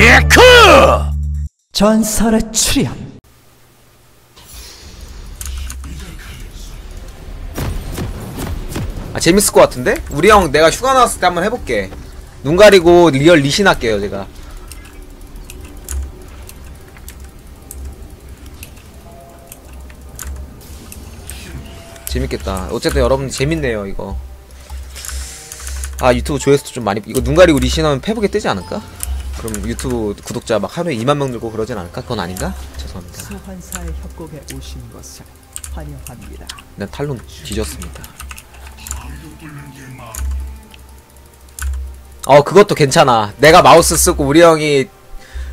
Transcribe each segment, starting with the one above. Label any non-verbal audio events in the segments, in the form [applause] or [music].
예크! 전설의 출현 아 재밌을 것 같은데? 우리 형 내가 휴가 나왔을 때 한번 해볼게 눈 가리고 리얼 리신 할게요 제가 재밌겠다 어쨌든 여러분 재밌네요 이거 아 유튜브 조회수도 좀 많이 이거 눈 가리고 리신하면 페북에 뜨지 않을까? 그럼 유튜브 구독자 막 하루에 2만 명 늘고 그러진 않을까? 그건 아닌가? 죄송합니다 소환사의 협곡에 오신 것을 환영합니다. 네, 탈론 뒤졌습니다. 어, 그것도 괜찮아. 내가 마우스 쓰고 우리 형이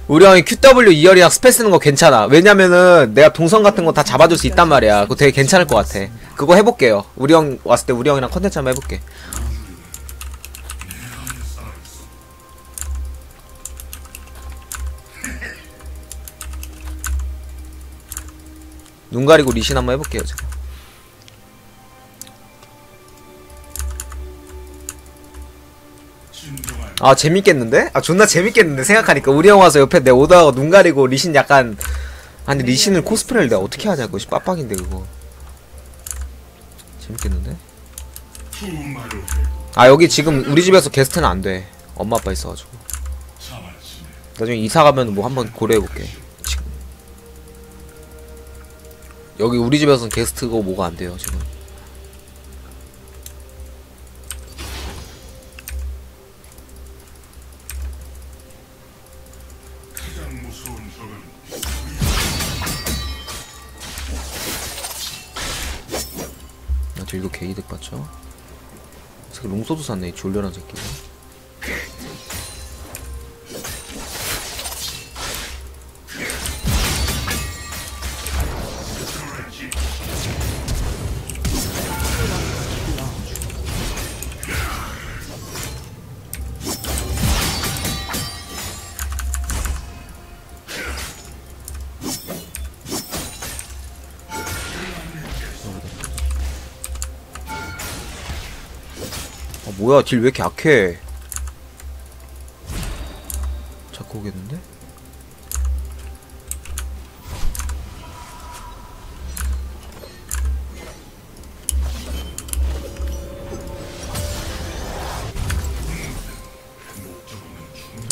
우리 형이 QW 2열이랑 스페 쓰는 거 괜찮아. 왜냐면은 내가 동선 같은 거 다 잡아줄 수 있단 말이야. 그거 되게 괜찮을 것 같아. 그거 해볼게요. 우리 형 왔을 때 우리 형이랑 컨텐츠 한번 해볼게. 눈 가리고 리신 한번 해볼게요, 제가. 아 재밌겠는데? 아 존나 재밌겠는데 생각하니까 우리 형 와서 옆에 내 오다가 눈 가리고 리신 약간 아니 리신을 코스프레를 내가 어떻게 하냐고 씨 빡빡인데 그거 재밌겠는데? 아 여기 지금 우리 집에서 게스트는 안돼 엄마 아빠 있어가지고 나중에 이사 가면 뭐 한번 고려해볼게 여기 우리 집에서는 게스트고 뭐가 안 돼요 지금 나 들고 개이득 봤죠? 새끼 롱소드 샀네 이 졸려란 새끼가 뭐야 딜 왜 이렇게 약해? 자꾸 오겠는데?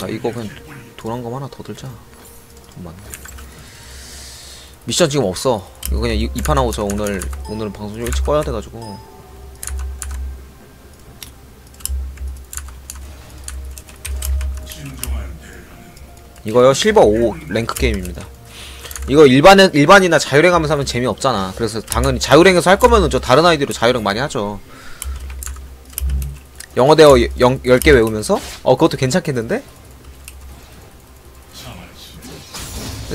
아 이거 그냥 도란검 하나 더 들자. 돈 많네 미션 지금 없어. 이거 그냥 이, 이판 하고 저 오늘 오늘은 방송 좀 일찍 꺼야 돼가지고 이거요 실버 5 랭크 게임입니다. 이거 일반은 일반이나 자유랭 하면서 하면 재미없잖아. 그래서 당연히 자유랭에서 할 거면은 저 다른 아이디로 자유랭 많이 하죠. 영어 대어 0, 10개 외우면서? 어 그것도 괜찮겠는데?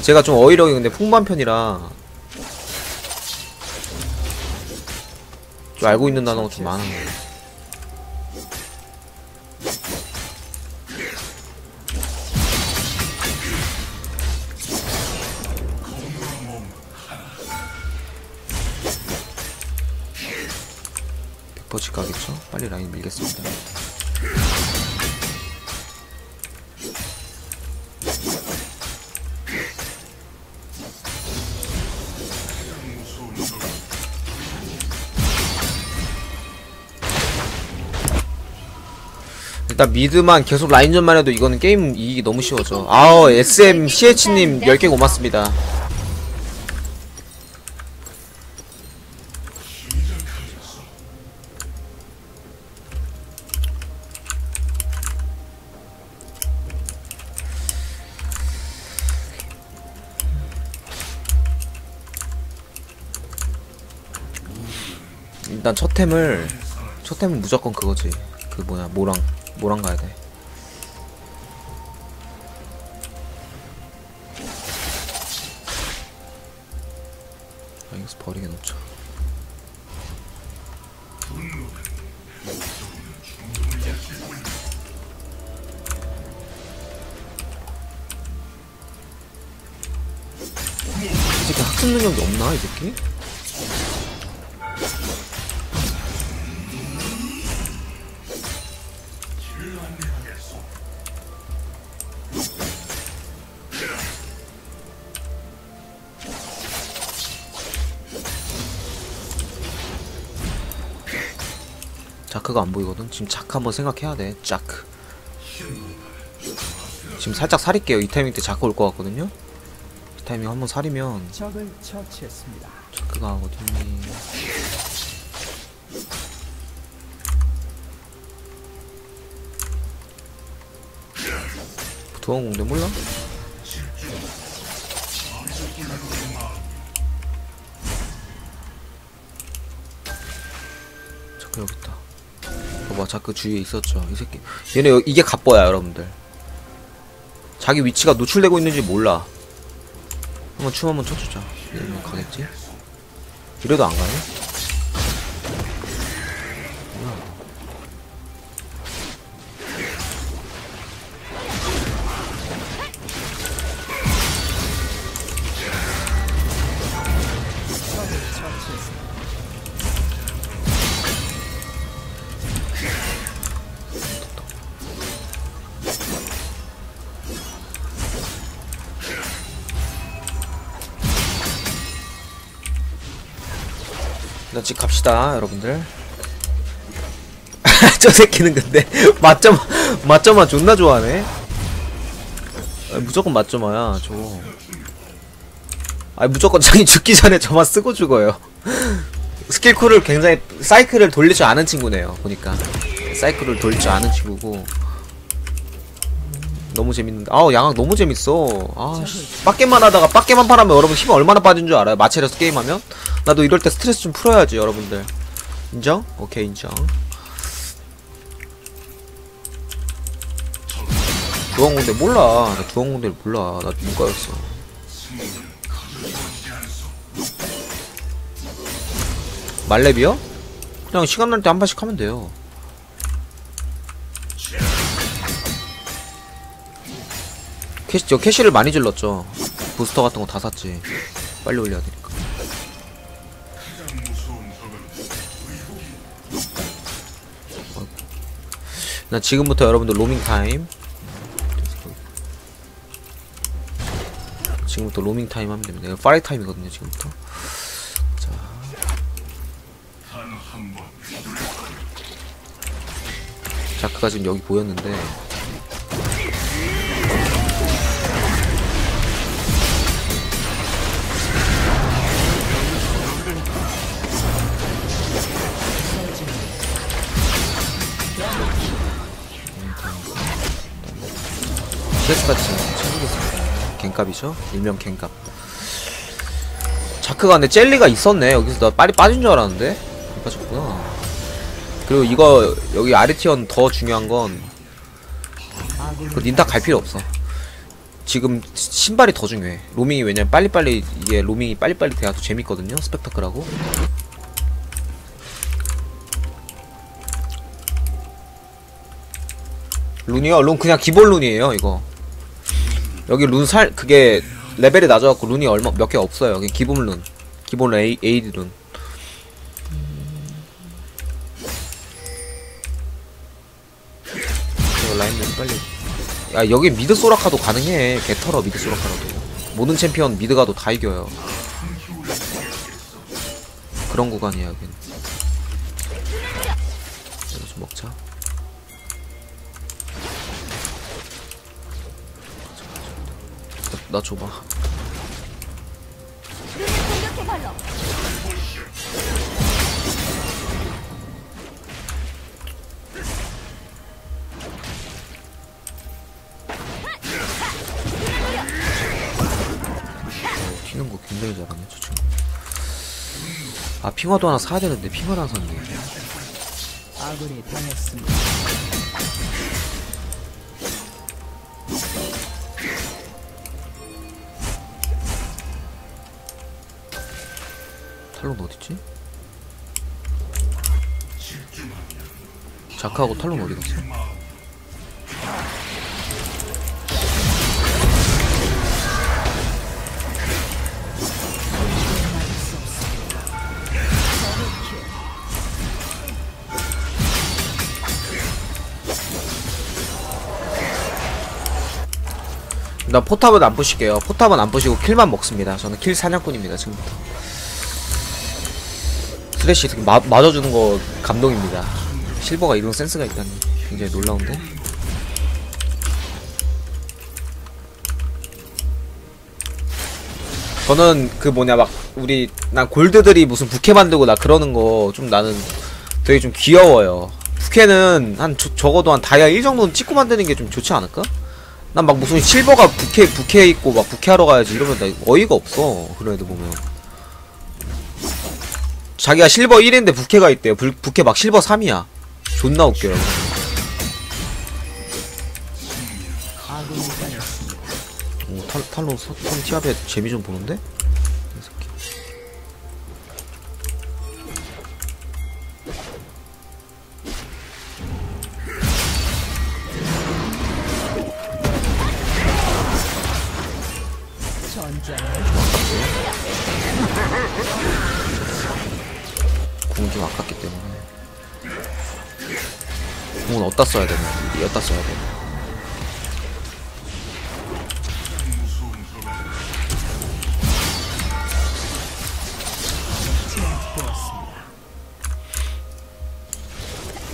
제가 좀 어휘력이 근데 풍부한 편이라 좀 알고 있는 단어가 좀 많아. 버치 가겠죠? 빨리 라인 밀겠습니다. 일단 미드만 계속 라인전만 해도 이거는 게임 이기기 너무 쉬워져. 아우 SM CH님 10개 고맙습니다. 일단 첫 템을 첫 템은 무조건 그거지. 그 뭐냐 모랑 모랑 가야 돼. 아, 이거 버리게 놓자. 이 새끼 학습 능력이 없나 이 새끼? 자크가 안 보이거든. 지금 자크 한번 생각해야 돼. 자크. 지금 살짝 살릴게요. 이 타이밍 때 자크 올 것 같거든요. 이 타이밍 한번 살이면. 자크가 어딨니? 도원 공대 몰라? 자크 주위에 있었죠. 이 새끼. 얘네 여- 이게 갑버야, 여러분들. 자기 위치가 노출되고 있는지 몰라. 한번 춤 한번 춰주자. 가겠지? 이래도 안 가네? 집 갑시다 여러분들. [laughs] 저 새끼는 근데 [laughs] 맞점 맞점아 존나 좋아하네. 아, 무조건 맞점아야 저거 아 무조건 자기 죽기 전에 저만 쓰고 죽어요. [laughs] 스킬쿨을 굉장히 사이클을 돌릴 줄 아는 친구네요 보니까. 사이클을 돌릴 줄 아는 친구고. 너무 재밌는데. 아우 양악 너무 재밌어. 아 씨, 빡게만 하다가 빡게만 파라면 여러분 힘 얼마나 빠진 줄 알아요? 마체에서 게임하면 나도 이럴 때 스트레스 좀 풀어야지 여러분들. 인정? 오케이 인정. 주황공대 몰라. 나 주황공대를 몰라. 나 문과였어? 말렙이요? 그냥 시간 날 때 한 번씩 하면 돼요. 캐시, 저 캐시를 많이 질렀죠. 부스터 같은 거 다 샀지. 빨리 올려야 되 나 지금부터 여러분들 로밍 타임 지금부터 로밍 타임 하면 됩니다. 파리 타임이거든요, 지금부터. 자. 자크가 지금 여기 보였는데 CS까지 챙기겠습니다. 갱값이죠? 일명 갱값. 자크가 근데 젤리가 있었네. 여기서 나 빨리 빠진 줄 알았는데. 안 빠졌구나. 그리고 이거, 여기 아르티언 더 중요한 건, 그 닌타 갈 필요 없어. 지금 신발이 더 중요해. 로밍이 왜냐면 빨리빨리, 이게 로밍이 빨리빨리 돼야 더 재밌거든요. 스펙타클하고. 룬이요? 룬 그냥 기본 룬이에요, 이거. 여기 룬 살, 그게 레벨이 낮아갖고 룬이 얼마, 몇 개 없어요. 그냥 기본 룬. 기본 에이, 에이드 룬. 라인맨 빨리. 야, 여기 미드 소라카도 가능해. 개털어, 미드 소라카라도. 모든 챔피언 미드 가도 다 이겨요. 그런 구간이야, 여긴. 좀 먹자. 나, 나 줘봐. 어, 튀는 거 굉장히 잘하네, 저 친구. 아, 핑화도 하나 사야 되는데, 핑화를 안 샀네. 아군이 당했습니다. 자크하고 탈론 어디 갔어? 나 포탑은 안 부실게요. 포탑은 안 부시고 킬만 먹습니다. 저는 킬 사냥꾼입니다. 지금부터. 스레시 마, 맞아주는 거 감동입니다. 실버가 이런 센스가 있다니 굉장히 놀라운데? 저는 그 뭐냐 막 우리 난 골드들이 무슨 부캐 만들고 나 그러는 거 좀 나는 되게 좀 귀여워요. 부캐는 한 저- 적어도 한 다이아 1 정도는 찍고 만드는 게 좀 좋지 않을까? 난 막 무슨 실버가 부캐 부캐 있고 막 부캐하러 가야지 이러면 나 어이가 없어 그런 애들 보면. 자기가 실버 1인데 부캐가 있대요. 불, 부캐 막 실버 3이야 존나 웃겨요. 오, 탈, 서, 선 티압에 재미 좀 보는데? 궁이 좀 아깝기 때문에 궁은 어디다 써야 되나? 여기다 써야 되나.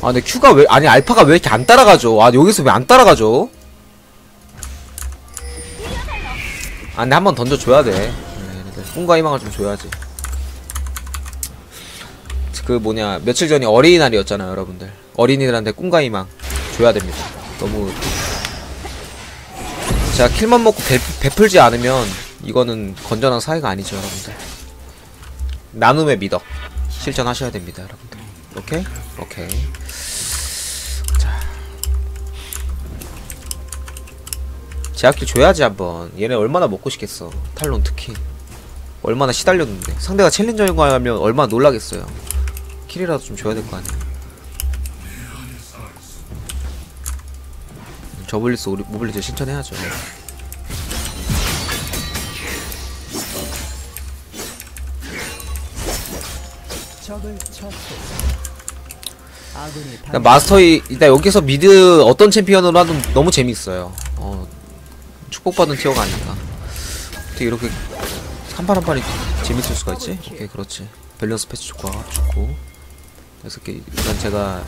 아 근데 큐가 왜 아니 알파가 왜 이렇게 안 따라가죠? 아 여기서 왜 안 따라가죠? 아 근데 한 번 던져줘야 돼. 네, 얘네들 꿈과 희망을 좀 줘야지. 그 뭐냐 며칠 전이 어린이날이었잖아요 여러분들 어린이들한테 꿈과 희망 줘야 됩니다. 너무 제가 킬만 먹고 배, 베풀지 않으면 이거는 건전한 사회가 아니죠 여러분들. 나눔의 미덕 실천하셔야 됩니다 여러분들. 오케이? 오케이. 자. 제약킬 줘야지 한번. 얘네 얼마나 먹고 싶겠어 탈론 특히. 얼마나 시달렸는데. 상대가 챌린저인 거 하면 얼마나 놀라겠어요. 킬이라도 좀 줘야 될 거 아니야 저블리스 우리 모블리즈 신청해야죠 처치. 아군이 일단 당 마스터이 일단 여기서 미드 어떤 챔피언으로 하든 너무 재밌어요. 어, 축복받은 티어가 아닌가. 어떻게 이렇게 한 판 한 판이 재밌을 수가 있지? 오케이 그렇지. 밸런스 패치 좋고 좋고. 그래서 이렇게 일단 제가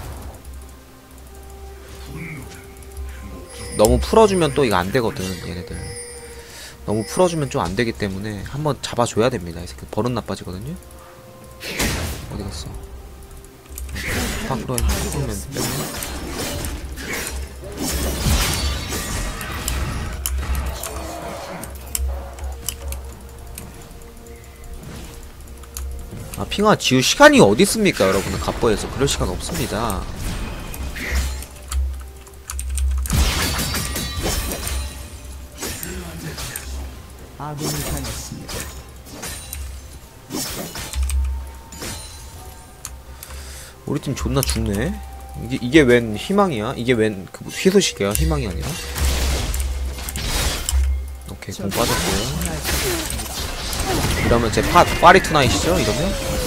너무 풀어주면 또 이거 안 되거든 얘네들. 너무 풀어주면 좀 안 되기 때문에 한번 잡아줘야 됩니다. 이 새끼 버릇 나빠지거든요. 어디 갔어? 밖으로 뺐네. 아 핑아 지우 시간이 어디 있습니까 여러분들 갑버에서 그럴 시간 없습니다 아군이 당했습니다. 우리 팀 존나 죽네. 이게 이게 웬 희망이야? 이게 웬그 희소식이야? 희망이 아니라? 오케이 공 빠졌고요. 이러면 제 파, 파리 투나잇이죠 이러면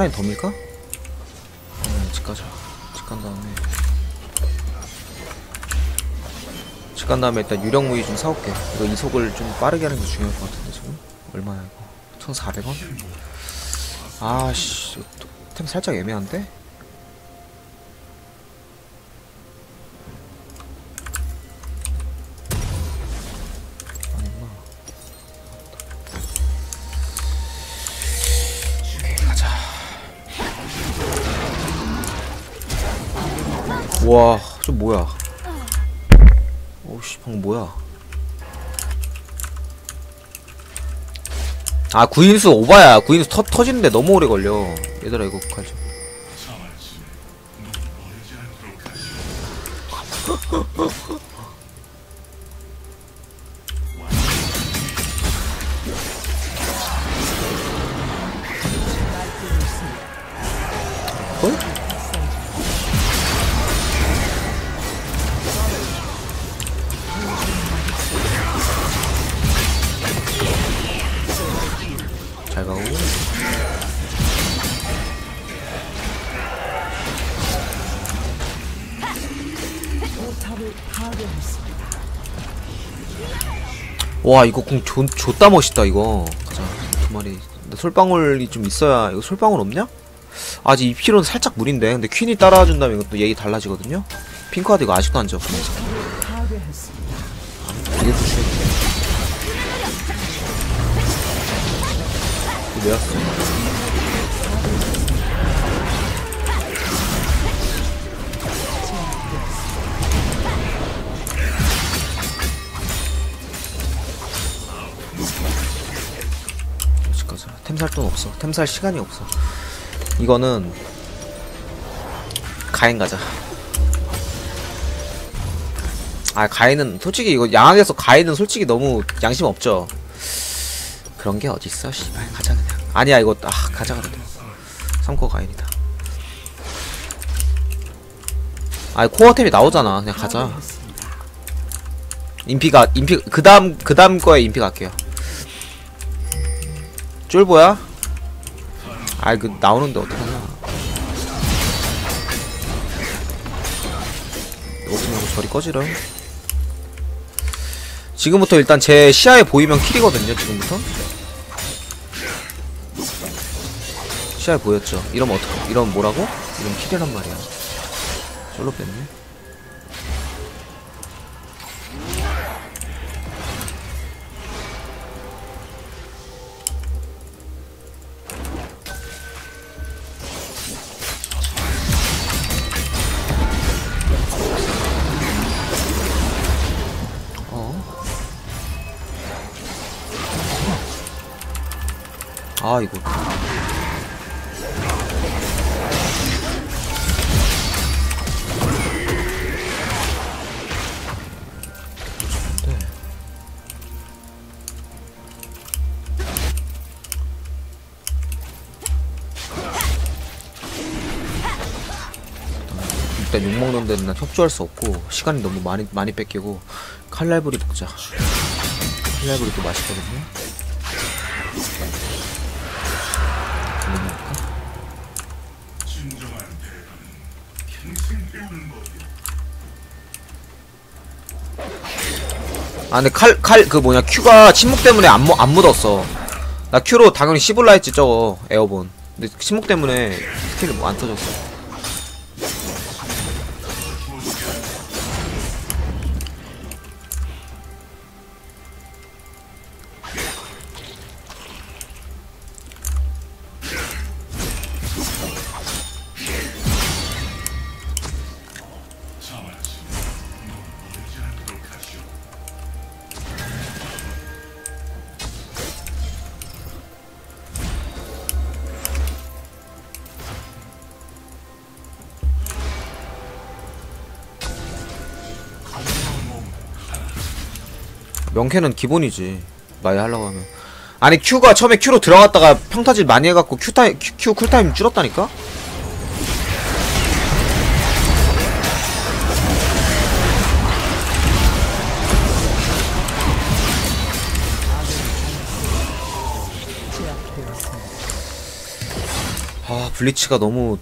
한 이거 한 라인 더 밀까? 음, 집 가자. 집 간 다음에 집 간 다음에 일단 유령 무기 좀 사올게. 이거 이속을 좀 빠르게 하는 게 중요할 것 같은데 지금 얼마야 이거? 1,400원? 아씨 템 살짝 애매한데? 와, 저 뭐야? 오씨, 방금 뭐야? 아, 구인수 오바야. 구인수 터, 터지는데 너무 오래 걸려. 얘들아, 이거 가자. [laughs] [laughs] 와 이거 공 존, 존다 멋있다 이거 가자 두 마리 근데 솔방울이 좀 있어야 이거 솔방울 없냐? 아직 이 피로는 살짝 무리인데 근데 퀸이 따라와준다면 이것도 얘기 달라지거든요 핑크하드 이거 아직도 안 파괴했습니다. 이게 부시네 이거 왜 왔어? 템살 돈 없어. 템살 시간이 없어. 이거는 가인 가자. 아 가인은 솔직히 이거 양악에서 가인은 솔직히 너무 양심 없죠. 그런 게 어딨어 씨발 가자 그냥. 아니야 이거 아 가자 그래도. 3코 가인이다. 아 코어템이 나오잖아. 그냥 가자. 파괴했습니다. 인피가 인피 그 다음 그 다음 거에 인피 갈게요. 쫄보야? 아이 그 나오는데 어떡하냐? 없으면 저리 꺼지라. 지금부터 일단 제 시야에 보이면 킬이거든요. 지금부터. 시야에 보였죠. 이러면 어떡? 이러면 뭐라고? 이러면 킬이란 말이야. 쫄로 뺐네. 아 이거. 일단 욕먹는 데는 난 협조할 수 없고 시간이 너무 많이 많이 뺏기고 칼날부리 먹자. 칼날부리도 맛있거든요 아 근데 칼 칼 그 뭐냐 큐가 침묵 때문에 안, 묻- 안 묻었어. 나 큐로 당연히 씹을라 했지 저거 에어본. 근데 침묵 때문에 스킬이 뭐안 터졌어 명캐는 기본이지 마이 하려고 하면 아니 큐가 처음에 큐로 들어갔다가 평타질 많이 해갖고 큐 타임 큐, 큐 쿨타임 줄었다니까? 아 블리츠가 너무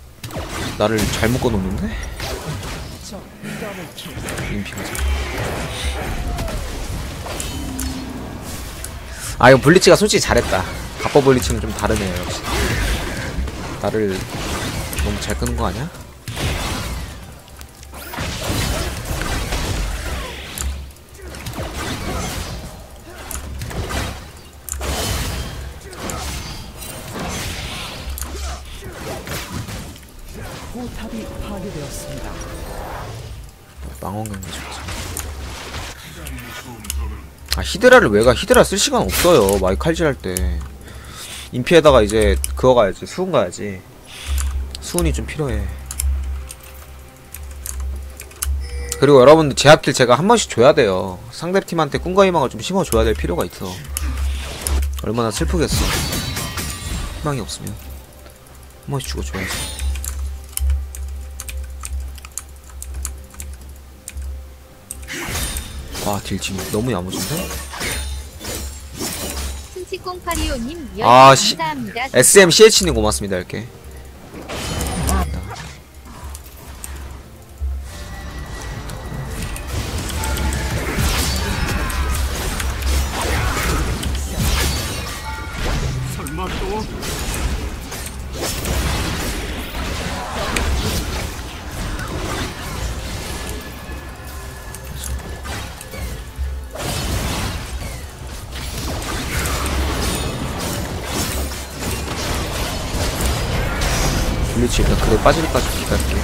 나를 잘 묶어놓는데? 적 더블킬. 인피가 아 이거 블리츠가 솔직히 잘했다 갑바 블리츠는 좀 다르네요 역시 나를 너무 잘 끄는 거 아니야? 히드라를 왜 가? 히드라 쓸 시간 없어요 마이 칼질 할 때. 인피에다가 이제 그거 가야지 수은 가야지. 수은이 좀 필요해. 그리고 여러분들 제압킬 제가 한 번씩 줘야 돼요. 상대팀한테 꿈과 희망을 좀 심어줘야 될 필요가 있어. 얼마나 슬프겠어. 희망이 없으면 한 번씩 주고 줘야지 와딜 지금 너무 야무진데? 킹치0825님 아, 씨. 감사합니다. SM CH님 고맙습니다 이렇게 빠질 때까지 기다릴게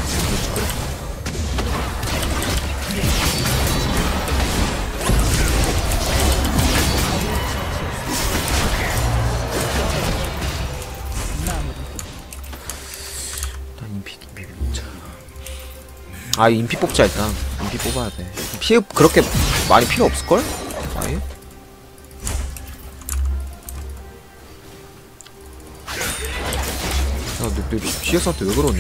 아 인피 뽑자 일단 인피 뽑아야 돼 피 그렇게 많이 필요 없을걸? 아예? CS한테 왜 그러니?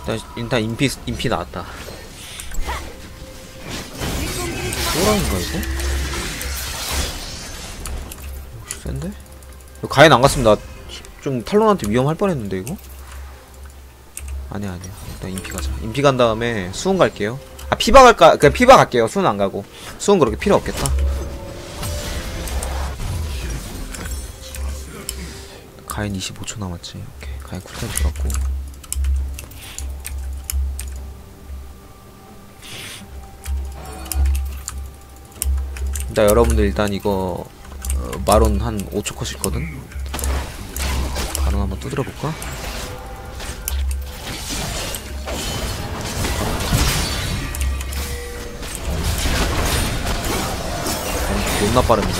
일단, 일단 인피, 인피 나왔다. 또라인가, 이거? 오, 센데? 이거 가인 안 갔으면 나 좀 탈론한테 위험할 뻔했는데, 이거? 아니야, 아니야. 일단 인피 가자. 인피 간 다음에 수은 갈게요. 아, 피바 갈까? 그냥 피바 갈게요. 수은 안 가고. 수은 그렇게 필요 없겠다. 가인 25초 남았지. 오케이. 가인 쿨타임 들어갔고. 일단 여러분들 일단 이거 어, 마론 한 5초 컷이거든. 바로 한번 두드려 볼까? 존나 빠릅니다.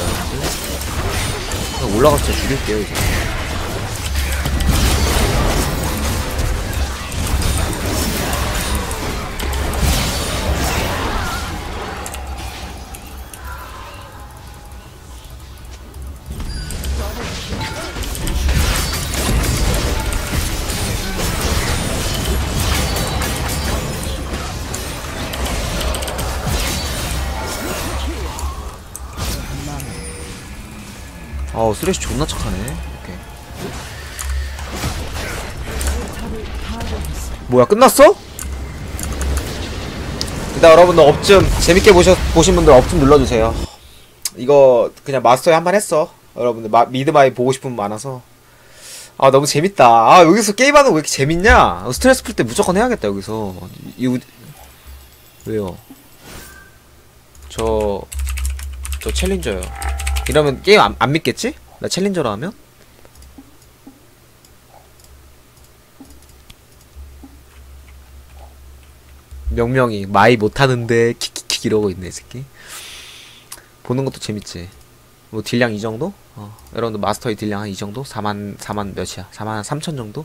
올라가서 죽일게요 이제. 아우 쓰레쉬 존나 착하네. 오케이. 뭐야 끝났어? 일단 여러분들 업 좀 재밌게 보셨, 보신 분들 업 좀 눌러주세요. 이거 그냥 마스터에 한판 했어. 여러분들 마, 미드마이 보고 싶은 분 많아서. 아 너무 재밌다. 아 여기서 게임하는 거 왜 이렇게 재밌냐? 스트레스 풀 때 무조건 해야겠다 여기서. 이, 이 왜요? 저 저 챌린저요 이러면 게임 안, 안 믿겠지? 나 챌린저로 하면? 명명이 마이 못하는데 킥킥킥 이러고 있네 이 새끼 보는 것도 재밌지 뭐 딜량 이 정도? 어 여러분들 마스터의 딜량 한 이 정도? 4만 4만 몇이야? 4만 3천 정도?